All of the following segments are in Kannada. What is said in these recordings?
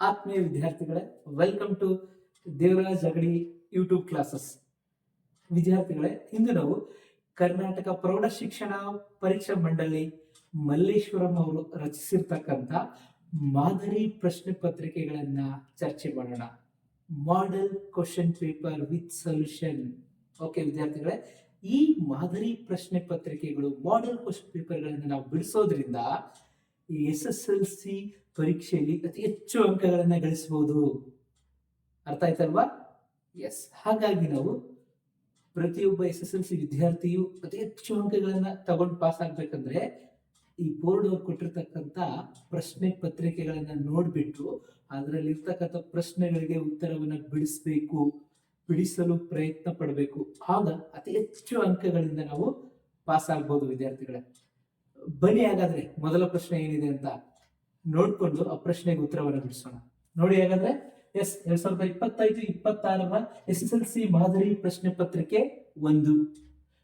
ಆತ್ಮೀಯ ವಿದ್ಯಾರ್ಥಿಗಳೇ welcome to Devaraj Agadi YouTube classes ವಿದ್ಯಾರ್ಥಿಗಳೇ, ಇಂದು ನಾವು ಕರ್ನಾಟಕ ಪ್ರೌಢ ಶಿಕ್ಷಣ ಪರೀಕ್ಷಾ ಮಂಡಳಿ ಮಲ್ಲೇಶ್ವರಂ ಅವರು ರಚಿಸಿರ್ತಕ್ಕಂಥ ಮಾದರಿ ಪ್ರಶ್ನೆ ಪತ್ರಿಕೆಗಳನ್ನ ಚರ್ಚೆ ಮಾಡೋಣ. Model question paper with solution okay ವಿದ್ಯಾರ್ಥಿಗಳೇ, ಈ ಮಾದರಿ ಪ್ರಶ್ನೆ ಪತ್ರಿಕೆಗಳು ಮಾಡೆಲ್ ಕ್ವಶನ್ ಪೇಪರ್ಗಳನ್ನು ನಾವು ಬಿಡಿಸೋದ್ರಿಂದ ಎಸ್ ಎಸ್ ಎಲ್ ಸಿ ಪರೀಕ್ಷೆಯಲ್ಲಿ ಅತಿ ಹೆಚ್ಚು ಅಂಕಗಳನ್ನ ಗಳಿಸಬಹುದು. ಅರ್ಥ ಆಯ್ತಲ್ವಾ? ಎಸ್ ಹಾಗಾಗಿ ನಾವು ಪ್ರತಿಯೊಬ್ಬ ಎಸ್ ಎಸ್ ಎಲ್ ಸಿ ವಿದ್ಯಾರ್ಥಿಯು ಅತಿ ಹೆಚ್ಚು ಅಂಕಗಳನ್ನ ತಗೊಂಡು ಪಾಸ್ ಆಗ್ಬೇಕಂದ್ರೆ ಈ ಬೋರ್ಡ್ ಅವ್ರು ಕೊಟ್ಟಿರ್ತಕ್ಕಂಥ ಪ್ರಶ್ನೆ ಪತ್ರಿಕೆಗಳನ್ನ ನೋಡ್ಬಿಟ್ಟು ಅದರಲ್ಲಿರ್ತಕ್ಕಂಥ ಪ್ರಶ್ನೆಗಳಿಗೆ ಉತ್ತರವನ್ನ ಬಿಡಿಸ್ಬೇಕು ಬಿಡಿಸಲು ಪ್ರಯತ್ನ ಪಡಬೇಕು. ಆಗ ಅತಿ ಹೆಚ್ಚು ಅಂಕಗಳಿಂದ ನಾವು ಪಾಸ್ ಆಗ್ಬೋದು ವಿದ್ಯಾರ್ಥಿಗಳೇ. ಬನ್ನಿ ಹಾಗಾದ್ರೆ ಮೊದಲ ಪ್ರಶ್ನೆ ಏನಿದೆ ಅಂತ. ನೋಡ್ಕೊಂಡು ಆ ಪ್ರಶ್ನೆಗೆ ಉತ್ತರವನ್ನು ಬಿಡಿಸೋಣ. ನೋಡಿ ಹೇಗಂದ್ರೆ, ಎಸ್, ಎರಡ್ ಸಾವಿರದ ಇಪ್ಪತ್ತೈದು, ಇಪ್ಪತ್ತಾರರ ಎಸ್ ಎಸ್ ಎಲ್ ಸಿ ಮಾದರಿ ಪ್ರಶ್ನೆ ಪತ್ರಿಕೆ ಒಂದು.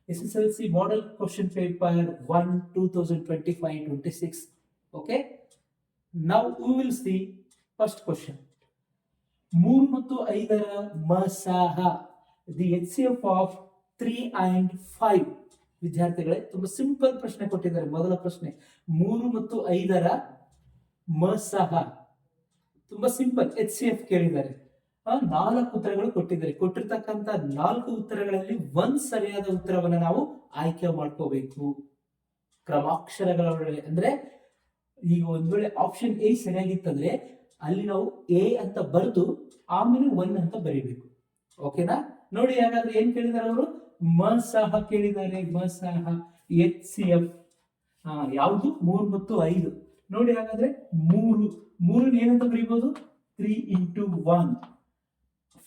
S S L C model question paper one two thousand twenty five twenty six okay ನಾವು you will see first question ಮೂರು ಮತ್ತು ಐದರ ಮಸಾಹ the H C F of three and five ವಿದ್ಯಾರ್ಥಿಗಳೇ, ತುಂಬಾ ಸಿಂಪಲ್ ಪ್ರಶ್ನೆ ಕೊಟ್ಟಿದ್ದಾರೆ. ಮೊದಲ ಪ್ರಶ್ನೆ, ಮೂರು ಮತ್ತು ಐದರ ಮಸಹ. ತುಂಬಾ ಸಿಂಪಲ್ ಎಚ್ ಸಿ ಎಫ್ ಕೇಳಿದ್ದಾರೆ. ನಾಲ್ಕು ಉತ್ತರಗಳು ಕೊಟ್ಟಿದ್ದಾರೆ. ಕೊಟ್ಟಿರ್ತಕ್ಕಂಥ ನಾಲ್ಕು ಉತ್ತರಗಳಲ್ಲಿ ಒಂದ್ ಸರಿಯಾದ ಉತ್ತರವನ್ನು ನಾವು ಆಯ್ಕೆ ಮಾಡ್ಕೋಬೇಕು. ಕ್ರಮಾಕ್ಷರಗಳ ಅಂದ್ರೆ ಈಗ ಒಂದ್ ವೇಳೆ ಆಪ್ಷನ್ ಎ ಸರಿಯಾಗಿತ್ತಂದ್ರೆ ಅಲ್ಲಿ ನಾವು ಎ ಅಂತ ಬರೆದು ಆಮೇಲೆ ಒನ್ ಅಂತ ಬರೀಬೇಕು. ಓಕೆನಾ ನೋಡಿ ಹಾಗಾದ್ರೆ ಏನ್ ಕೇಳಿದಾರೆ ಅವರು? ಮಸಹ ಕೇಳಿದ್ದಾರೆ. ಮಸಹ ಎಚ್ ಸಿ ಎಫ್ ಯಾವುದು? ಮೂರು ಮತ್ತು ಐದು. ನೋಡಿ ಹಾಗಾದ್ರೆ ಮೂರು ಮೂರು ಏನಂತ ಬರೀಬಹುದು three into one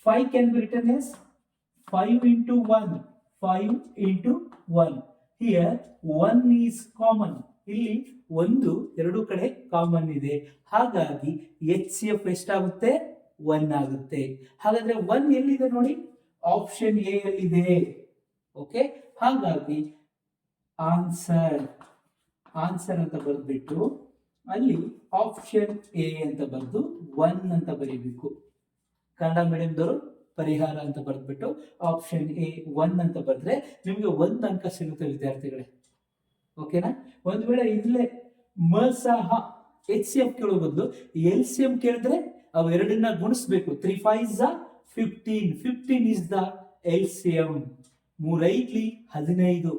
five can be written as five into one five into one here one is common ಇಲ್ಲಿ ಒಂದು, ಎರಡು ಕಡೆ ಕಾಮನ್ ಇದೆ. ಹಾಗಾಗಿ ಎಚ್ ಸಿ ಎಫ್ ಎಷ್ಟಾಗುತ್ತೆ ಒನ್ ಆಗುತ್ತೆ. ಹಾಗಾದ್ರೆ ಒನ್ ಎಲ್ಲಿದೆ ನೋಡಿ? ಆಪ್ಷನ್ ಎ ಅಲ್ಲಿದೆ ಓಕೆ ಹಾಗಾಗಿ ಆನ್ಸರ್ ಆನ್ಸರ್ ಅಂತ ಬರೆದ್ಬಿಟ್ಟು ಅಲ್ಲಿ ಆಪ್ಷನ್ ಎ ಅಂತ ಬರೆದು ಒನ್ ಅಂತ ಬರೀಬೇಕು. ಕನ್ನಡ ಮೀಡಿಯಂದವರು ಪರಿಹಾರ ಅಂತ ಬರೆದ್ಬಿಟ್ಟು ಆಪ್ಷನ್ ಎ ಒನ್ ಅಂತ ಬರೆದ್ರೆ ನಿಮಗೆ ಒಂದು ಅಂಕ ಸಿಗುತ್ತೆ ವಿದ್ಯಾರ್ಥಿಗಳೇ. ಓಕೆನಾ ಒಂದ್ ವೇಳೆ ಇಲ್ಲೇ ಸಹ ಎಚ್ ಸಿ ಎಫ್ ಕೇಳೋ ಬದಲು ಎಲ್ ಸಿ ಎಂ ಕೇಳಿದ್ರೆ ಅವು ಎರಡನ್ನ ಗುಣಿಸ್ಬೇಕು. Three five the fifteen fifteen is the L C M ಮೂರೈದ್ಲಿ ಹದಿನೈದು.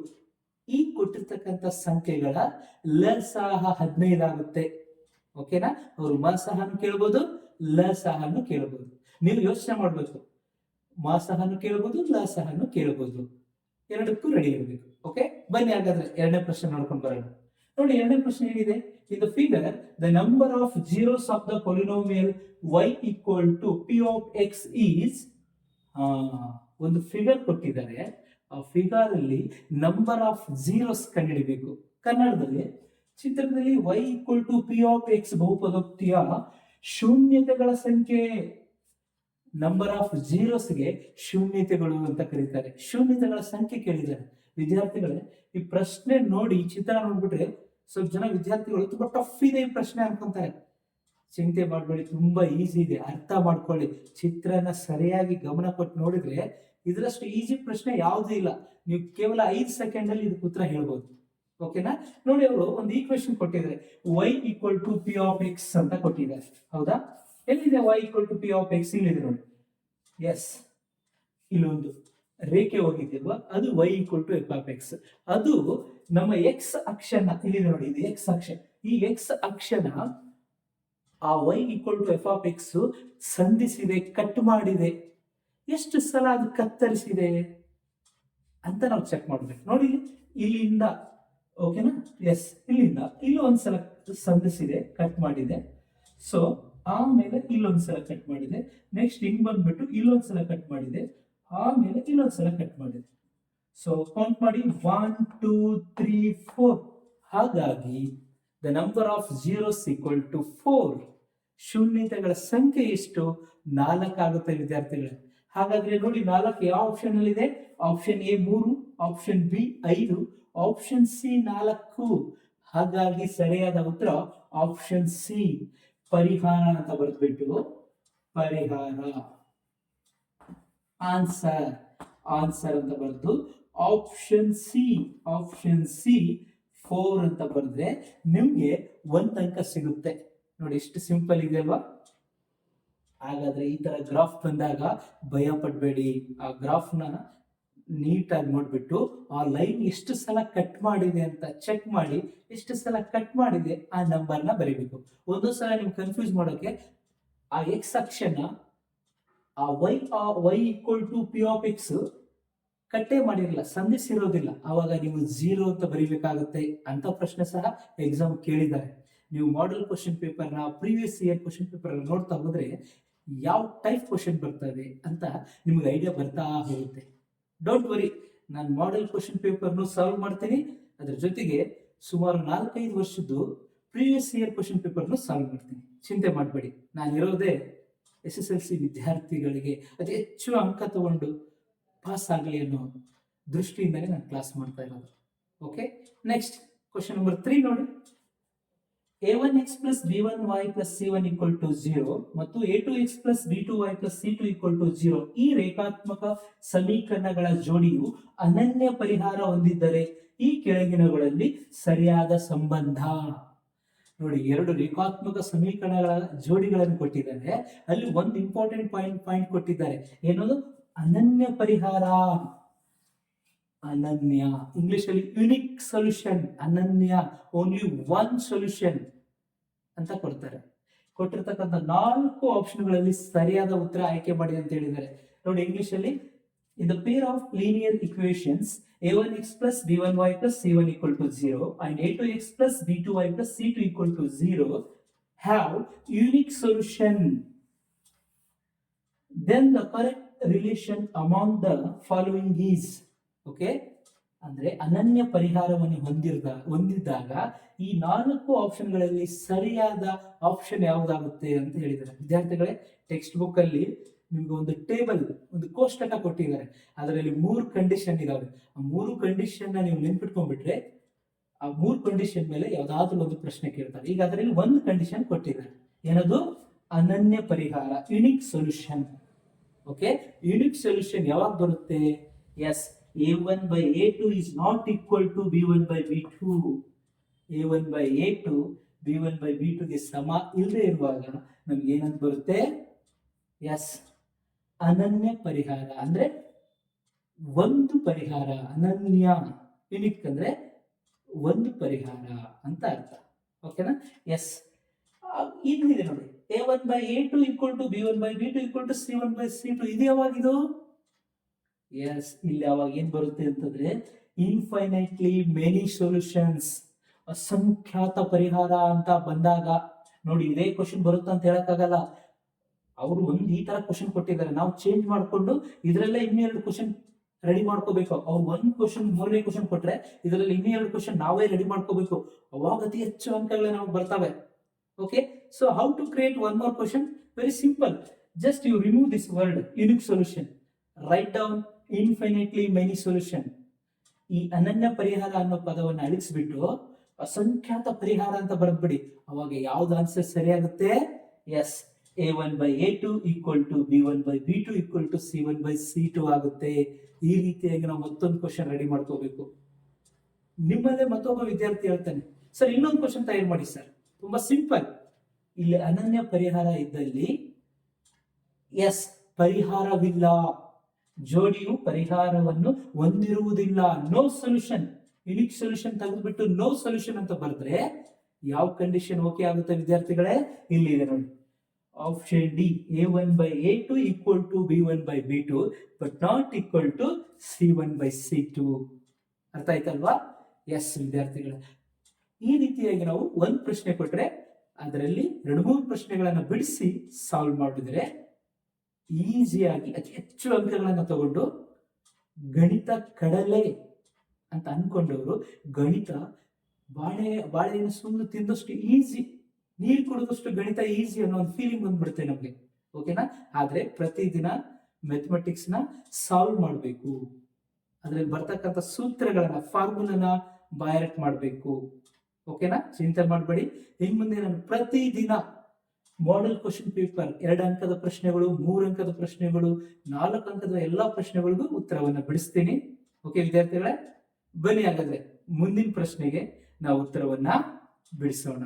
ಈ ಕೊಟ್ಟಿರ್ತಕ್ಕಂಥ ಸಂಖ್ಯೆಗಳ ಲ ಸಹ ಹದಿನೈದು ಆಗುತ್ತೆ ಓಕೆನಾ? ಅವರು ಮ ಸಹನು ಕೇಳ್ಬೋದು ಲ ಸಹನು ಕೇಳ್ಬೋದು. ನೀವು ಯೋಚನೆ ಮಾಡ್ಬೇಕು. ಮ ಸಹನು ಕೇಳ್ಬೋದು ಲ ಸಹನು ಕೇಳ್ಬೋದು. ಎರಡಕ್ಕೂ ರೆಡಿ ಇರಬೇಕು. ಓಕೆ? ಬನ್ನಿ ಹಾಗಾದ್ರೆ ಎರಡನೇ ಪ್ರಶ್ನೆ ನೋಡ್ಕೊಂಡು ಬರೋಣ. ನೋಡಿ, ಎರಡನೇ ಪ್ರಶ್ನೆ ಏನಿದೆ? In the figure the number of zeros of the polynomial Y equal to P of X is ಒಂದು ಫಿಗರ್ ಕೊಟ್ಟಿದ್ದಾರೆ. ಆ ಫಿಗರ್ ಅಲ್ಲಿ ನಂಬರ್ ಆಫ್ ಜೀರೋಸ್ ಕಂಡುಹಿಡಿಬೇಕು. ಕನ್ನಡದಲ್ಲಿ ಚಿತ್ರದಲ್ಲಿ Y equal to P of X ಬಹುಪದೋಕ್ತಿಯ ಶೂನ್ಯತೆಗಳ ಸಂಖ್ಯೆ. ನಂಬರ್ ಆಫ್ ಜೀರೋಸ್ಗೆ ಶೂನ್ಯತೆಗಳು ಅಂತ ಕರೀತಾರೆ. ಶೂನ್ಯತೆಗಳ ಸಂಖ್ಯೆ ಕೇಳಿದ್ದಾರೆ. ವಿದ್ಯಾರ್ಥಿಗಳೇ, ಈ ಪ್ರಶ್ನೆ ನೋಡಿ ಚಿತ್ರ ನೋಡ್ಬಿಟ್ರೆ ಸ್ವಲ್ಪ ಜನ ವಿದ್ಯಾರ್ಥಿಗಳು ತುಂಬಾ ಟಫ್ ಇದೆ ಈ ಪ್ರಶ್ನೆ ಅನ್ಕೊಂತಾರೆ. ಚಿಂತೆ ಮಾಡಬೇಡಿ, ತುಂಬಾ ಈಸಿ ಇದೆ. ಅರ್ಥ ಮಾಡ್ಕೊಳ್ಳಿ. ಚಿತ್ರನ ಸರಿಯಾಗಿ ಗಮನ ಕೊಟ್ಟು ನೋಡಿದ್ರೆ ಇದರಷ್ಟು ಈಜಿ ಪ್ರಶ್ನೆ ಯಾವುದೂ ಇಲ್ಲ. ನೀವು ಕೇವಲ ಐದು ಸೆಕೆಂಡ್ ಅಲ್ಲಿ ಇದಕ್ಕೆ ಉತ್ತರ ಹೇಳ್ಬೋದು. ಓಕೆನಾ ನೋಡಿ ಅವರು ಒಂದು ಈಕ್ವೇಶನ್ ಕೊಟ್ಟಿದ್ದಾರೆ. Y equal to P of X ಅಂತ ಕೊಟ್ಟಿದ್ದಾರೆ. ಹೌದಾ? ಎಲ್ಲಿದೆ Y equal to P of X ಇಲ್ಲಿದೆ ನೋಡಿ. ಎಸ್ ಇಲ್ಲೊಂದು ರೇಖೆ ಹೋಗಿದ್ದಿಲ್ವಾ ಅದು Y equal to F of X ಅದು ನಮ್ಮ ಎಕ್ಸ್ ಅಕ್ಷನ ಇಲ್ಲಿ ನೋಡಿ, ಇದು ಎಕ್ಸ್ ಅಕ್ಷ. ಈ ಎಕ್ಸ್ ಅಕ್ಷನ ಆ Y equal to F of X ಸಂಧಿಸಿದೆ cut ಮಾಡಿದೆ. ಎಷ್ಟು ಸಲ ಅದು ಕತ್ತರಿಸಿದೆ ಅಂತ ನಾವು ಚೆಕ್ ಮಾಡ್ಬೇಕು. ನೋಡಿ, ಇಲ್ಲಿಂದ ಓಕೆನಾ ಎಸ್ ಇಲ್ಲಿಂದ. ಇಲ್ಲಿ ಒಂದ್ಸಲ ಸಂಧಿಸಿದೆ ಕಟ್ ಮಾಡಿದೆ. ಸೊ ಆಮೇಲೆ ಇಲ್ಲೊಂದ್ಸಲ ಕಟ್ ಮಾಡಿದೆ. ನೆಕ್ಸ್ಟ್ ಹಿಂಗ್ ಬಂದ್ಬಿಟ್ಟು ಇಲ್ಲೊಂದ್ಸಲ ಕಟ್ ಮಾಡಿದೆ. ಆಮೇಲೆ ಇಲ್ಲೊಂದ್ಸಲ ಕಟ್ ಮಾಡಿದೆ. ಸೊ ಕೌಂಟ್ ಮಾಡಿ. ಒನ್ ಟೂ ತ್ರೀ ಫೋರ್ ಹಾಗಾಗಿ the number of zeros equal to four ಶೂನ್ಯತೆಗಳ ಸಂಖ್ಯೆ ಎಷ್ಟು? ನಾಲ್ಕಾಗುತ್ತೆ, ವಿದ್ಯಾರ್ಥಿಗಳೇ. ಹಾಗಾದ್ರೆ ನೋಡಿ ನಾಲ್ಕು ಯಾವ ಆಪ್ಷನ್ ಅಲ್ಲಿ ಇದೆ? ಆಪ್ಷನ್ ಎ ಮೂರು ಆಪ್ಷನ್ ಬಿ ಐದು ಆಪ್ಷನ್ ಸಿ ನಾಲ್ಕು. ಹಾಗಾಗಿ ಸರಿಯಾದ ಉತ್ತರ ಆಪ್ಷನ್ ಸಿ ಪರಿಹಾರ ಅಂತ ಬರೆದ್ಬಿಟ್ಟು ಪರಿಹಾರ. ಆನ್ಸರ್ ಆನ್ಸರ್ ಅಂತ ಬರೆದು option C option C four ಅಂತ ಬರೆದ್ರೆ ನಿಮ್ಗೆ ಒಂದ್ ಅಂಕ ಸಿಗುತ್ತೆ. ನೋಡಿ, ಎಷ್ಟು ಸಿಂಪಲ್ ಇದೆ ಅಲ್ವಾ? ಹಾಗಾದ್ರೆ ಈ ತರ ಗ್ರಾಫ್ ಬಂದಾಗ ಭಯ ಪಡಬೇಡಿ. ಆ ಗ್ರಾಫ್ನ ನೀಟಾಗಿ ನೋಡ್ಬಿಟ್ಟು ಆ ಲೈನ್ ಎಷ್ಟು ಸಲ ಕಟ್ ಮಾಡಿದೆ ಅಂತ ಚೆಕ್ ಮಾಡಿ, ಎಷ್ಟು ಸಲ ಕಟ್ ಮಾಡಿದೆ ಆ ನಂಬರ್ನ ಬರೀಬೇಕು. ಒಂದು ಸಲ ನಿಮ್ಗೆ ಕನ್ಫ್ಯೂಸ್ ಮಾಡೋಕೆ ಆ ಎಕ್ಸ್ ಅಕ್ಷನ ಆ ವೈ ಆ Y equal to P of X ಕಟ್ಟೆ ಮಾಡಿರಲ್ಲ, ಸಂಧಿಸಿರೋದಿಲ್ಲ. ಆವಾಗ ನೀವು ಝೀರೋ ಅಂತ ಬರೀಬೇಕಾಗುತ್ತೆ ಅಂತ ಪ್ರಶ್ನೆ ಸಹ ಎಕ್ಸಾಮ್ ಕೇಳಿದ್ದಾರೆ. ನೀವು ಮಾಡೆಲ್ ಕ್ವಶನ್ ಪೇಪರ್ನ ಪ್ರೀವಿಯಸ್ ಇಯರ್ ಕ್ವಶನ್ ಪೇಪರ್ ನೋಡ್ತಾ ಹೋದ್ರೆ ಯಾವ ಟೈಪ್ ಕ್ವಶನ್ ಬರ್ತವೆ ಅಂತ ನಿಮ್ಗೆ ಐಡಿಯಾ ಬರ್ತಾ ಹೋಗುತ್ತೆ. ಡೋಂಟ್ ವರಿ ನಾನು ಮಾಡೆಲ್ ಕ್ವಶನ್ ಪೇಪರ್ನು ಸಾಲ್ವ್ ಮಾಡ್ತೀನಿ. ಅದ್ರ ಜೊತೆಗೆ ಸುಮಾರು ನಾಲ್ಕೈದು ವರ್ಷದ್ದು ಪ್ರೀವಿಯಸ್ ಇಯರ್ ಕ್ವಶನ್ ಪೇಪರ್ನು ಸಾಲ್ವ್ ಮಾಡ್ತೀನಿ. ಚಿಂತೆ ಮಾಡಬೇಡಿ, ನಾನು ಇರೋದೇ ಎಸ್ ಎಸ್ ಎಲ್ ಸಿ ವಿದ್ಯಾರ್ಥಿಗಳಿಗೆ ಅತಿ ಹೆಚ್ಚು ಅಂಕ ತಗೊಂಡು ಪಾಸ್ ಆಗಲಿ ಅನ್ನೋ ದೃಷ್ಟಿಯಿಂದಲೇ ನಾನು ಕ್ಲಾಸ್ ಮಾಡ್ತಾ ಇರೋದು. Okay next question number three ನೋಡಿ. A one X plus B one Y plus C one equal to zero ಮತ್ತು A two X plus B two Y plus C two equal to zero ಈ ರೇಖಾತ್ಮಕ ಸಮೀಕರಣಗಳ ಜೋಡಿಯು ಅನನ್ಯ ಪರಿಹಾರ ಹೊಂದಿದ್ದರೆ ಈ ಕೆಳಗಿನಗಳಲ್ಲಿ ಸರಿಯಾದ ಸಂಬಂಧ. ನೋಡಿ, ಎರಡು ರೇಖಾತ್ಮಕ ಸಮೀಕರಣಗಳ ಜೋಡಿಗಳನ್ನು ಕೊಟ್ಟಿದ್ದಾರೆ. ಅಲ್ಲಿ ಒಂದು ಇಂಪಾರ್ಟೆಂಟ್ ಪಾಯಿಂಟ್ ಪಾಯಿಂಟ್ ಕೊಟ್ಟಿದ್ದಾರೆ. ಏನದು? ಅನನ್ಯ ಪರಿಹಾರ. ಅನನ್ಯ. ಇಂಗ್ಲಿಷ್ ಅಲ್ಲಿ ಯುನಿಕ್ ಸೊಲ್ಯೂಷನ್ ಅನನ್ಯ. ಓನ್ಲಿ ಒನ್ ಸೊಲ್ಯೂಷನ್ ಅಂತ ಕೊಡ್ತಾರೆ. ಕೊಟ್ಟಿರ್ತಕ್ಕಂಥ ನಾಲ್ಕು ಆಪ್ಷನ್ಗಳಲ್ಲಿ ಸರಿಯಾದ ಉತ್ತರ ಆಯ್ಕೆ ಮಾಡಿ ಅಂತ ಹೇಳಿದ್ದಾರೆ. ನೋಡಿ ಇಂಗ್ಲಿಷ್ ಅಲ್ಲಿ in the pair of linear equations A one X plus B one Y plus C one equal to zero and A two X plus B two Y plus C two equal to zero have unique solution then the correct relation among the following is okay ಅಂದ್ರೆ ಅನನ್ಯ ಪರಿಹಾರವನ್ನು ಹೊಂದಿರದ, ಹೊಂದಿದ್ದಾಗ ಈ ನಾಲ್ಕು ಆಪ್ಷನ್ಗಳಲ್ಲಿ ಸರಿಯಾದ ಆಪ್ಷನ್ ಯಾವುದಾಗುತ್ತೆ ಅಂತ ಹೇಳಿದ್ದಾರೆ. ವಿದ್ಯಾರ್ಥಿಗಳೇ ಟೆಕ್ಸ್ಟ್ ಬುಕ್ ಅಲ್ಲಿ ನಿಮ್ಗೆ ಒಂದು ಟೇಬಲ್ ಒಂದು ಕೋಷ್ಟಕ ಕೊಟ್ಟಿದ್ದಾರೆ. ಅದರಲ್ಲಿ ಮೂರು ಕಂಡೀಷನ್ ಇದಾವೆ. ಆ ಮೂರು ಕಂಡೀಷನ್ನ ನೀವು ನೆನ್ಪಿಟ್ಕೊಂಡ್ಬಿಟ್ರೆ ಆ ಮೂರು ಕಂಡೀಷನ್ ಮೇಲೆ ಯಾವ್ದಾದ್ರು ಒಂದು ಪ್ರಶ್ನೆ ಕೇಳ್ತಾರೆ. ಈಗ ಅದರಲ್ಲಿ ಒಂದು ಕಂಡೀಷನ್ ಕೊಟ್ಟಿದ್ದಾರೆ. ಏನದು? ಅನನ್ಯ ಪರಿಹಾರ unique solution okay unique solution ಯಾವಾಗ ಬರುತ್ತೆ? Yes A one by A two is not equal to B one by B two A one by A two B one by B ಟುಗೆ ಸಮ ಇಲ್ಲದೆ ಇರುವಾಗ ನಮ್ಗೆ ಏನಂತ ಬರುತ್ತೆ? ಎಸ್ ಅನನ್ಯ ಪರಿಹಾರ ಅಂದ್ರೆ ಒಂದು ಪರಿಹಾರ, ಅನನ್ಯ. ಯುನಿಕ್ ಅಂದ್ರೆ ಒಂದು ಪರಿಹಾರ ಅಂತ ಅರ್ಥ. ಓಕೆನಾ ಎಸ್ ಇಲ್ಲಿದೆ ನೋಡಿ. A one by A two equal to B one by B two equal to C one by C two ಇದು ಎಸ್ ಇಲ್ಲಿ ಅವಾಗ ಏನ್ ಬರುತ್ತೆ ಅಂತಂದ್ರೆ ಇನ್ಫೈನೈಟ್ಲಿ ಮೆನಿ ಸೊಲ್ಯೂಷನ್ಸ್ ಅಸಂಖ್ಯಾತ ಪರಿಹಾರ ಅಂತ ಬಂದಾಗ, ನೋಡಿ ಇದೇ ಕ್ವಶನ್ ಬರುತ್ತೆ ಅಂತ ಹೇಳಕ್ಕಾಗಲ್ಲ. ಅವರು ಒಂದು ಈ ತರ ಕ್ವಶನ್ ಕೊಟ್ಟಿದ್ದಾರೆ. ನಾವು ಚೇಂಜ್ ಮಾಡ್ಕೊಂಡು ಇದರಲ್ಲೇ ಇನ್ನೆರಡು ಕ್ವಶನ್ ರೆಡಿ ಮಾಡ್ಕೋಬೇಕು. ಅವ್ರು ಒಂದ್ ಕ್ವಶನ್ ಮೂರನೇ ಕ್ವಶನ್ ಕೊಟ್ರೆ ಇದರಲ್ಲಿ ಇನ್ನೆರಡು ಕ್ವಶನ್ ನಾವೇ ರೆಡಿ ಮಾಡ್ಕೋಬೇಕು. ಅವಾಗ ಅತಿ ಹೆಚ್ಚು ಅಂಕಗಳೇ ನಮಗೆ ಬರ್ತವೆ. Okay so how to create one more question very simple just you remove this word unique solution write down infinitely many solution ಈ ಅನನ್ಯ ಪರಿಹಾರ ಅನ್ನೋ ಪದವನ್ನು ಅಳಿಸ್ಬಿಟ್ಟು ಅಸಂಖ್ಯಾತ ಪರಿಹಾರ ಅಂತ ಬರೆದ್ಬಿಡಿ. ಅವಾಗ ಯಾವ್ದು answer ಸರಿಯಾಗುತ್ತೆ? Yes A one by A two equal to B one by B two equal to C one by C two ಆಗುತ್ತೆ. ಈ ರೀತಿಯಾಗಿ ನಾವು ಮತ್ತೊಂದು ಕ್ವಶನ್ ರೆಡಿ ಮಾಡ್ಕೋಬೇಕು. ನಿಮ್ಮಲ್ಲೇ ಮತ್ತೊಬ್ಬ ವಿದ್ಯಾರ್ಥಿ ಹೇಳ್ತಾನೆ, ಸರ್, ಇನ್ನೊಂದು ಕ್ವಶನ್ ತಯಾರು ಮಾಡಿ, ಸರ್. ತುಂಬಾ ಸಿಂಪಲ್. ಇಲ್ಲಿ ಅನನ್ಯ ಪರಿಹಾರ ಇದ್ದಲ್ಲಿ ಎಸ್ ಪರಿಹಾರವಿಲ್ಲ. ಜೋಡಿಯು ಪರಿಹಾರವನ್ನು ಹೊಂದಿರುವುದಿಲ್ಲ. ನೋ ಸೊಲ್ಯೂಷನ್ ಯುನಿಕ್ ಸೊಲ್ಯೂಷನ್ ತೆಗೆದುಬಿಟ್ಟು ನೋ ಸೊಲ್ಯೂಷನ್ ಅಂತ ಬರೆದ್ರೆ ಯಾವ ಕಂಡೀಷನ್ ಓಕೆ ಆಗುತ್ತೆ ವಿದ್ಯಾರ್ಥಿಗಳೇ? ಇಲ್ಲಿ ಇದೆ ನೋಡಿ. Option D A one by A two equal to B one by B two but not equal to C one by C two ಅರ್ಥ ಆಯ್ತಲ್ವಾ? ಎಸ್ ವಿದ್ಯಾರ್ಥಿಗಳೇ. ಈ ರೀತಿಯಾಗಿ ನಾವು ಒಂದು ಪ್ರಶ್ನೆ ಕೊಟ್ರೆ ಅದರಲ್ಲಿ ಎರಡು ಮೂರು ಪ್ರಶ್ನೆಗಳನ್ನು ಬಿಡಿಸಿ ಸಾಲ್ವ್ ಮಾಡಿದ್ರೆ ಈಸಿಯಾಗಿ ಅತಿ ಹೆಚ್ಚು ಅಂಕಗಳನ್ನು ತಗೊಂಡು ಗಣಿತ ಕಡಲೆ ಅಂತ ಅನ್ಕೊಂಡವರು, ಗಣಿತ ಬಾಳೆ ಬಾಳೆಯನ್ನು ಸುಮ್ಮನೆ ತಿಂದಷ್ಟು ಈಸಿ, ನೀರು ಕುಡಿದಷ್ಟು ಗಣಿತ ಈಸಿ ಅನ್ನೋ ಒಂದು ಫೀಲಿಂಗ್ ಬಂದ್ಬಿಡುತ್ತೆ ನಮಗೆ ಓಕೆನಾ ಆದ್ರೆ ಪ್ರತಿದಿನ ಮ್ಯಾಥಮೆಟಿಕ್ಸ್ನ ಸಾಲ್ವ್ ಮಾಡಬೇಕು. ಅದ್ರಲ್ಲಿ ಬರ್ತಕ್ಕಂಥ ಸೂತ್ರಗಳನ್ನ ಫಾರ್ಮುಲನ ಬೈರಟ್ ಮಾಡಬೇಕು ಓಕೆನಾ ಚಿಂತೆ ಮಾಡಬೇಡಿ. ಇನ್ ಮುಂದೆ ನಾನು ಪ್ರತಿದಿನ ಮಾಡೆಲ್ ಕ್ವಶನ್ ಪೇಪರ್ ಎರಡು ಅಂಕದ ಪ್ರಶ್ನೆಗಳು, ಮೂರು ಅಂಕದ ಪ್ರಶ್ನೆಗಳು, ನಾಲ್ಕು ಅಂಕದ ಎಲ್ಲಾ ಪ್ರಶ್ನೆಗಳಿಗೂ ಉತ್ತರವನ್ನು ಬಿಡಿಸ್ತೀನಿ. ಓಕೆ ವಿದ್ಯಾರ್ಥಿಗಳೇ, ಬನ್ನಿ ಹಾಗಾದ್ರೆ ಮುಂದಿನ ಪ್ರಶ್ನೆಗೆ ನಾವು ಉತ್ತರವನ್ನ ಬಿಡಿಸೋಣ.